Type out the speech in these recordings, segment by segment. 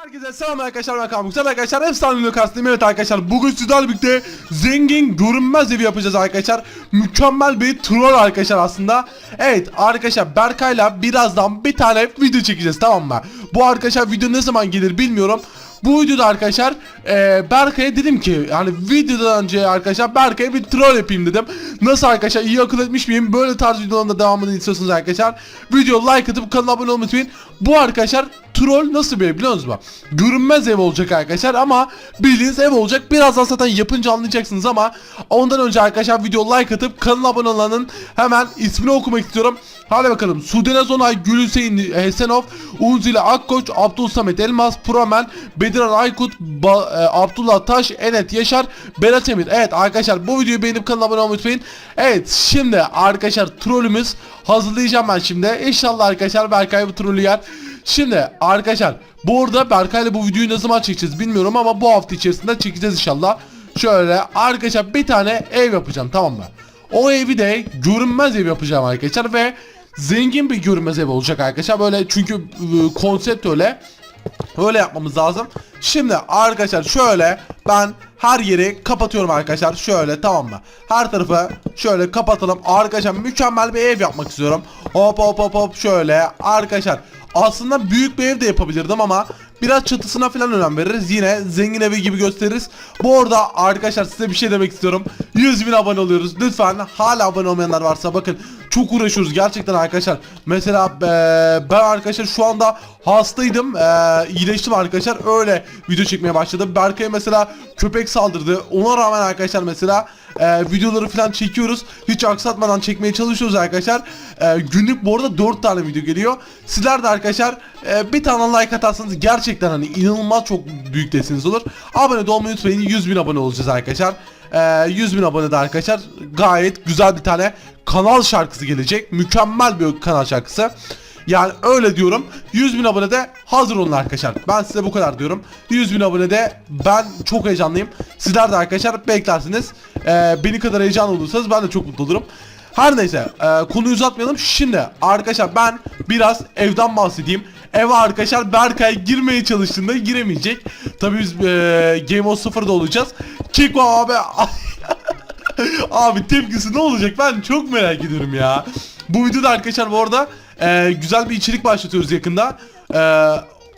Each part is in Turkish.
Herkese selam arkadaşlar ben Kaan Güzel arkadaşlar. Efsane lokasındayım evet arkadaşlar bugün sizlerle birlikte zengin görünmez evi yapacağız arkadaşlar. Mükemmel bir troll arkadaşlar aslında. Evet arkadaşlar Berkay'la birazdan bir tane video çekeceğiz tamam mı? Bu arkadaşlar video ne zaman gelir bilmiyorum bu videoda arkadaşlar e, Berkay'a dedim ki yani videodan önce arkadaşlar Berkay'a bir troll yapayım dedim. Nasıl arkadaşlar iyi akıl etmiş miyim? Böyle tarz videoların da devamını istiyorsunuz arkadaşlar. Video like atıp kanala abone olmayı unutmayın. Bu arkadaşlar troll nasıl bir ev biliyor musunuz? Görünmez ev olacak arkadaşlar ama bildiğiniz ev olacak. Birazdan zaten yapınca anlayacaksınız ama ondan önce arkadaşlar video like atıp kanala abone olanın hemen ismini okumak istiyorum. Hadi bakalım. Sudene Zonay, Gül Hüseyin Hesenov, Unzile Akkoç, Abdul Samet Elmas, Promen, Bediran Aykut, Ba- e, Abdullah Taş, Enet Yaşar, Berat Emir. Evet arkadaşlar bu videoyu beğenip kanala abone olmayı unutmayın. Evet şimdi arkadaşlar trollümüz hazırlayacağım ben şimdi. İnşallah arkadaşlar Berkay bu trollü yer. Şimdi arkadaşlar bu arada Berkay'la bu videoyu ne zaman çekeceğiz bilmiyorum ama bu hafta içerisinde çekeceğiz inşallah. Şöyle arkadaşlar bir tane ev yapacağım tamam mı? O evi de görünmez ev yapacağım arkadaşlar ve zengin bir görünmez ev olacak arkadaşlar. Böyle çünkü ıı, konsept öyle. Öyle yapmamız lazım. Şimdi arkadaşlar şöyle ben her yeri kapatıyorum arkadaşlar. Şöyle tamam mı? Her tarafı şöyle kapatalım. Arkadaşlar mükemmel bir ev yapmak istiyorum. Hop hop hop hop şöyle. Arkadaşlar aslında büyük bir ev de yapabilirdim ama biraz çatısına falan önem veririz. Yine zengin evi gibi gösteririz. Bu arada arkadaşlar size bir şey demek istiyorum. 100 bin abone oluyoruz. Lütfen hala abone olmayanlar varsa bakın çok uğraşıyoruz gerçekten arkadaşlar. Mesela eee, ben arkadaşlar şu anda hastaydım. Eee iyileştim arkadaşlar. Öyle video çekmeye başladım. Berkay'a mesela köpek saldırdı. Ona rağmen arkadaşlar mesela eee, videoları falan çekiyoruz. Hiç aksatmadan çekmeye çalışıyoruz arkadaşlar. Eee, günlük bu arada 4 tane video geliyor. Sizler de arkadaşlar eee, bir tane like atarsanız gerçekten hani inanılmaz çok büyük desteğiniz olur. Abone de olmayı unutmayın. 100 bin abone olacağız arkadaşlar. Eee 100 bin abone de arkadaşlar gayet güzel bir tane kanal şarkısı gelecek. Mükemmel bir kanal şarkısı. Yani öyle diyorum. 100 bin abonede hazır olun arkadaşlar. Ben size bu kadar diyorum. 100 bin abonede ben çok heyecanlıyım. Sizler de arkadaşlar beklersiniz. Eee beni kadar heyecanlı olursanız ben de çok mutlu olurum. Her neyse eee, konuyu uzatmayalım. Şimdi arkadaşlar ben biraz evden bahsedeyim. Eve arkadaşlar Berkay girmeye çalıştığında giremeyecek. Tabii biz eee Game of 0'da olacağız. Kiko abi Abi tepkisi ne olacak ben çok merak ediyorum ya. Bu videoda arkadaşlar bu arada e, güzel bir içerik başlatıyoruz yakında. E,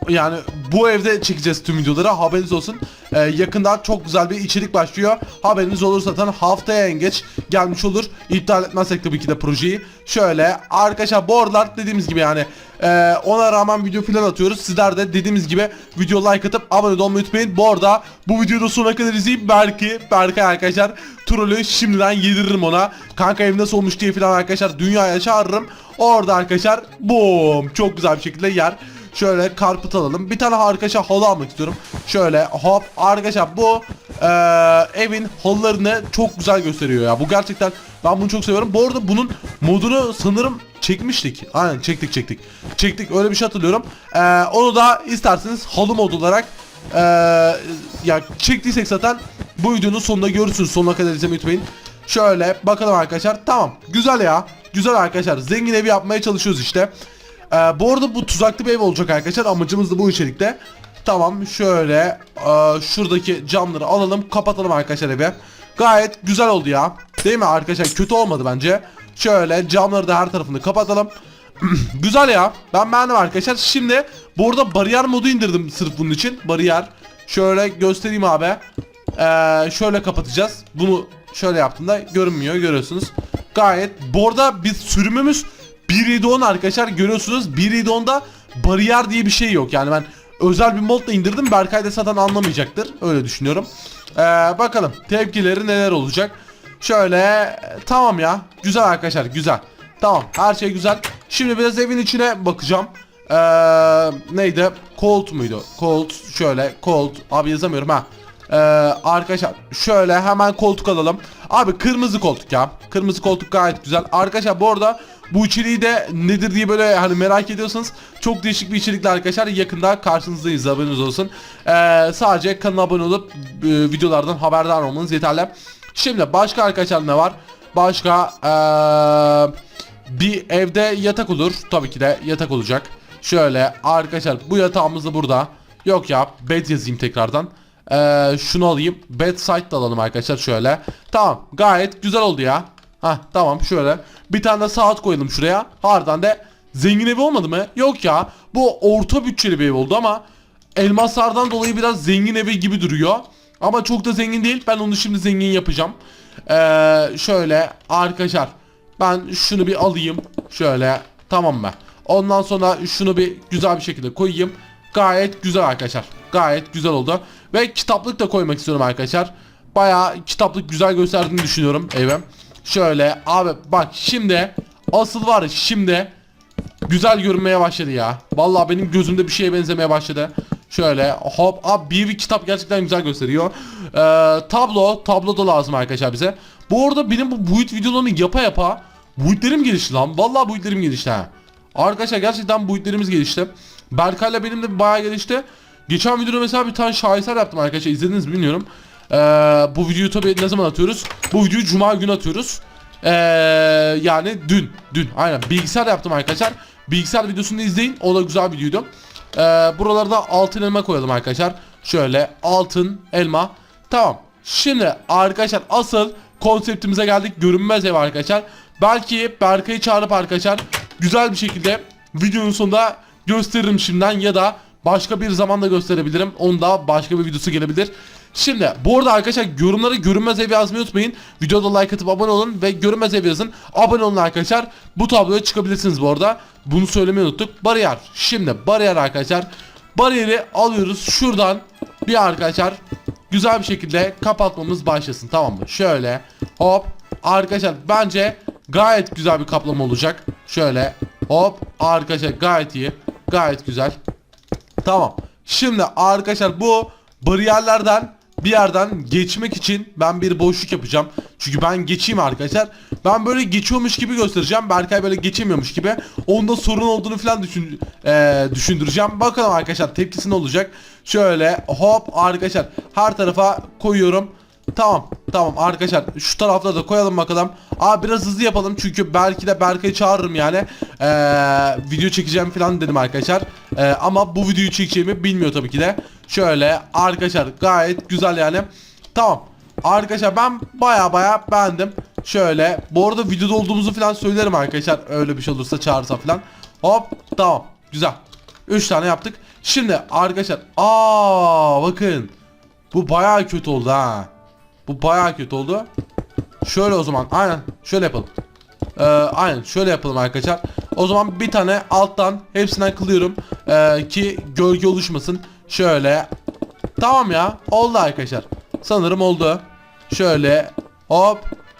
yani bu evde çekeceğiz tüm videoları haberiniz olsun. E, yakında çok güzel bir içerik başlıyor. Haberiniz olur zaten haftaya en geç gelmiş olur. İptal etmezsek tabii ki de projeyi. Şöyle arkadaşlar bu aralar dediğimiz gibi yani e, ona rağmen video falan atıyoruz. Sizler de dediğimiz gibi video like atıp abone olmayı unutmayın. Bu arada bu videoda sonuna kadar izleyip belki Berkay arkadaşlar trolü şimdiden yediririm ona. Kanka ev nasıl olmuş diye falan arkadaşlar dünyaya çağırırım. Orada arkadaşlar boom çok güzel bir şekilde yer. Şöyle karput alalım. Bir tane arkadaşlar halı almak istiyorum. Şöyle hop arkadaşlar bu eee, evin halılarını çok güzel gösteriyor ya. Bu gerçekten ben bunu çok seviyorum. Bu arada bunun modunu sanırım çekmiştik. Aynen çektik çektik. Çektik öyle bir şey hatırlıyorum. Eee, onu da isterseniz halı mod olarak eee, ya çektiysek zaten bu videonun sonunda görürsünüz. Sonuna kadar izlemeyi unutmayın. Şöyle bakalım arkadaşlar. Tamam. Güzel ya. Güzel arkadaşlar. Zengin evi yapmaya çalışıyoruz işte. Ee, bu arada bu tuzaklı bir ev olacak arkadaşlar. Amacımız da bu içerikte. Tamam şöyle e, şuradaki camları alalım kapatalım arkadaşlar evi. Gayet güzel oldu ya. Değil mi arkadaşlar? Kötü olmadı bence. Şöyle camları da her tarafını kapatalım. güzel ya. Ben beğendim arkadaşlar. Şimdi burada bariyer modu indirdim sırf bunun için. Bariyer. Şöyle göstereyim abi. Ee, şöyle kapatacağız. Bunu şöyle yaptığımda görünmüyor görüyorsunuz. Gayet. Bu arada biz sürümümüz 1.7.10 arkadaşlar görüyorsunuz 1.7.10'da bariyer diye bir şey yok. Yani ben özel bir modla indirdim. Berkay da zaten anlamayacaktır. Öyle düşünüyorum. Ee, bakalım tepkileri neler olacak. Şöyle tamam ya. Güzel arkadaşlar güzel. Tamam her şey güzel. Şimdi biraz evin içine bakacağım. Ee, neydi? Colt muydu? Colt şöyle Colt abi yazamıyorum ha. Ee, arkadaşlar şöyle hemen koltuk alalım. Abi kırmızı koltuk ya. Kırmızı koltuk gayet güzel. Arkadaşlar bu arada bu içeriği de nedir diye böyle hani merak ediyorsanız çok değişik bir içerikle arkadaşlar yakında karşınızdayız haberiniz olsun. Ee, sadece kanala abone olup e, videolardan haberdar olmanız yeterli. Şimdi başka arkadaşlar ne var? Başka ee, bir evde yatak olur. Tabii ki de yatak olacak. Şöyle arkadaşlar bu yatağımız da burada. Yok ya bed yazayım tekrardan. Ee, şunu alayım. Bed site de alalım arkadaşlar şöyle. Tamam gayet güzel oldu ya. Hah tamam şöyle. Bir tane de saat koyalım şuraya. Harbiden de zengin evi olmadı mı? Yok ya. Bu orta bütçeli bir ev oldu ama elmaslardan dolayı biraz zengin evi gibi duruyor. Ama çok da zengin değil. Ben onu şimdi zengin yapacağım. Ee, şöyle arkadaşlar. Ben şunu bir alayım. Şöyle tamam mı? Ondan sonra şunu bir güzel bir şekilde koyayım. Gayet güzel arkadaşlar. Gayet güzel oldu. Ve kitaplık da koymak istiyorum arkadaşlar. Bayağı kitaplık güzel gösterdiğini düşünüyorum evim. Şöyle abi bak şimdi asıl var şimdi güzel görünmeye başladı ya. Vallahi benim gözümde bir şeye benzemeye başladı. Şöyle hop abi bir, kitap gerçekten güzel gösteriyor. Ee, tablo tablo da lazım arkadaşlar bize. Bu arada benim bu boyut videolarını yapa yapa boyutlarım gelişti lan. Vallahi boyutlarım gelişti ha. Arkadaşlar gerçekten boyutlarımız gelişti. Berkay'la benim de bayağı gelişti. Geçen videoda mesela bir tane şaheser yaptım arkadaşlar izlediniz mi bilmiyorum. Ee, bu videoyu tabii ne zaman atıyoruz? Bu videoyu cuma günü atıyoruz. Ee, yani dün dün aynen bilgisayar yaptım arkadaşlar. Bilgisayar videosunu izleyin. O da güzel bir videoydu. Ee, buralarda altın elma koyalım arkadaşlar. Şöyle altın elma. Tamam. Şimdi arkadaşlar asıl konseptimize geldik. Görünmez ev arkadaşlar. Belki Berkay'ı çağırıp arkadaşlar güzel bir şekilde videonun sonunda gösteririm şimdiden ya da başka bir zamanda gösterebilirim. Onda başka bir videosu gelebilir. Şimdi bu arada arkadaşlar yorumlara görünmez ev yazmayı unutmayın. Videoda like atıp abone olun ve görünmez ev yazın. Abone olun arkadaşlar. Bu tabloya çıkabilirsiniz bu arada. Bunu söylemeyi unuttuk. Bariyer. Şimdi bariyer arkadaşlar. Bariyeri alıyoruz şuradan bir arkadaşlar güzel bir şekilde kapatmamız başlasın tamam mı? Şöyle hop arkadaşlar bence gayet güzel bir kaplama olacak. Şöyle hop arkadaşlar gayet iyi. Gayet güzel. Tamam. Şimdi arkadaşlar bu bariyerlerden bir yerden geçmek için ben bir boşluk yapacağım. Çünkü ben geçeyim arkadaşlar. Ben böyle geçiyormuş gibi göstereceğim. Berkay böyle geçemiyormuş gibi. Onda sorun olduğunu falan düşün, eee, düşündüreceğim. Bakalım arkadaşlar tepkisi ne olacak. Şöyle hop arkadaşlar her tarafa koyuyorum. Tamam tamam arkadaşlar şu tarafta da koyalım bakalım. Abi biraz hızlı yapalım çünkü belki de Berkay'ı çağırırım yani. Ee, video çekeceğim falan dedim arkadaşlar. Ee, ama bu videoyu çekeceğimi bilmiyor tabii ki de. Şöyle arkadaşlar gayet güzel yani. Tamam. Arkadaşlar ben baya baya beğendim. Şöyle bu arada videoda olduğumuzu falan söylerim arkadaşlar. Öyle bir şey olursa çağırsa falan. Hop tamam güzel. 3 tane yaptık. Şimdi arkadaşlar aa bakın. Bu bayağı kötü oldu ha. Bu bayağı kötü oldu. Şöyle o zaman aynen şöyle yapalım. Ee, aynen şöyle yapalım arkadaşlar. O zaman bir tane alttan hepsinden kılıyorum. Ee, ki gölge oluşmasın. Şöyle. Tamam ya oldu arkadaşlar. Sanırım oldu. Şöyle hop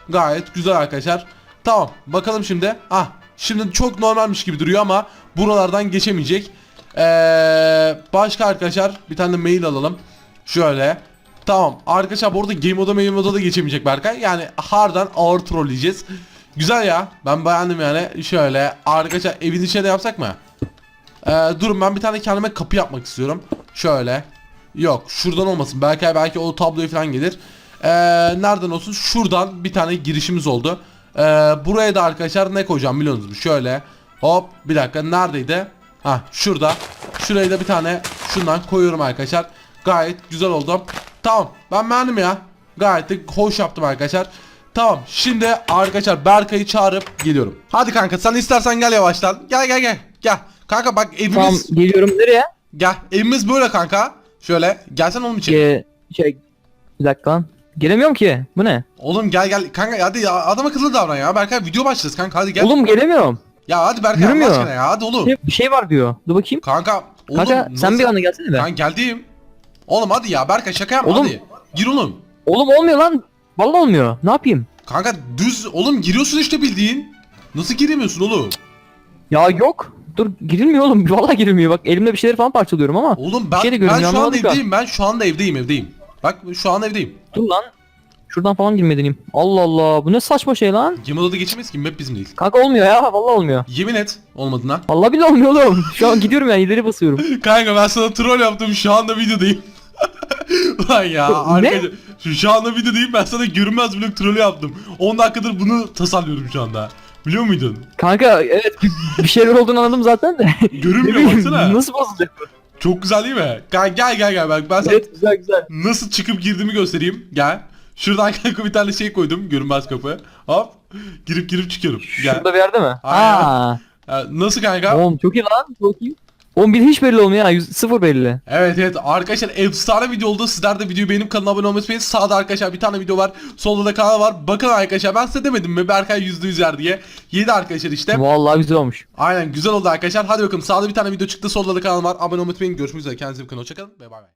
gayet güzel arkadaşlar. Tamam bakalım şimdi. Ah şimdi çok normalmiş gibi duruyor ama buralardan geçemeyecek. Ee, başka arkadaşlar bir tane de mail alalım. Şöyle. Tamam arkadaşlar bu arada game moda mail moda da geçemeyecek Berkay. Yani hardan ağır trolleyeceğiz. Güzel ya. Ben beğendim yani. Şöyle arkadaşlar evin içine de yapsak mı? Ee, durun ben bir tane kendime kapı yapmak istiyorum. Şöyle. Yok şuradan olmasın. Belki belki o tabloya falan gelir. Ee, nereden olsun? Şuradan bir tane girişimiz oldu. Ee, buraya da arkadaşlar ne koyacağım biliyor musunuz? Şöyle. Hop bir dakika neredeydi? Ha şurada. Şuraya da bir tane şundan koyuyorum arkadaşlar. Gayet güzel oldu. Tamam ben beğendim ya. Gayet de hoş yaptım arkadaşlar. Tamam şimdi arkadaşlar Berkay'ı çağırıp geliyorum. Hadi kanka sen istersen gel yavaştan. Gel gel gel. Gel. Kanka bak evimiz Tamam geliyorum nereye? gel. Evimiz böyle kanka. Şöyle gelsen oğlum içeri. Ee, şey bir dakika lan. Gelemiyorum ki. Bu ne? Oğlum gel gel kanka hadi ya adama kızıl davran ya. Berkay video başlarız kanka hadi gel. Oğlum gelemiyorum. Ya hadi Berkay Yürümüyor. Allah aşkına ya hadi oğlum. Bir şey var diyor. Dur bakayım. Kanka oğlum Kanka sen nasıl- bir anda gelsene be. Ben geldim. Oğlum hadi ya Berkay şaka yapma Oğlum. hadi. Gir oğlum. Oğlum olmuyor lan. Vallahi olmuyor. Ne yapayım? Kanka düz oğlum giriyorsun işte bildiğin. Nasıl giremiyorsun oğlum? Ya yok. Dur girilmiyor oğlum. Vallahi girilmiyor. Bak elimde bir şeyleri falan parçalıyorum ama. Oğlum ben, şey de ben şu an anlamadık ya. evdeyim. Ben şu anda evdeyim evdeyim. Bak şu an evdeyim. Dur lan. Şuradan falan girmeyi deneyeyim. Allah Allah. Bu ne saçma şey lan. Odada geçemeyiz ki map bizim değil. Kanka olmuyor ya. Vallahi olmuyor. Yemin et olmadığına. Vallahi bile olmuyor oğlum. Şu an gidiyorum yani ileri basıyorum. Kanka ben sana troll yaptım şu anda videodayım. Lan ya arkadaşlar şu, anda videodayım ben sana görünmez blok trolü yaptım. 10 dakikadır bunu tasarlıyorum şu anda. Biliyor muydun? Kanka evet bir, şeyler olduğunu anladım zaten de. Görünmüyor baksana. Nasıl bozulacak bu? Çok güzel değil mi? Gel gel gel gel bak ben sana Evet güzel güzel. nasıl çıkıp girdiğimi göstereyim. Gel. Şuradan kanka bir tane şey koydum. Görünmez kapı. Hop. Girip girip çıkıyorum. Gel. Şurada bir yerde mi? Aynen. Ha. Ha, Nasıl kanka? Oğlum çok iyi lan. Çok iyi. Oğlum bir hiç belli olmuyor ya. Yüz, sıfır belli. Evet evet arkadaşlar efsane video oldu. Sizler de videoyu beğenip kanala abone olmayı unutmayın. Sağda arkadaşlar bir tane video var. Solda da kanal var. Bakın arkadaşlar ben size demedim mi Berkay %100 yer diye. 7 arkadaşlar işte. Vallahi güzel olmuş. Aynen güzel oldu arkadaşlar. Hadi bakalım sağda bir tane video çıktı. Solda da kanal var. Abone olmayı unutmayın. Görüşmek üzere. Kendinize iyi bakın. Hoşçakalın bay bay.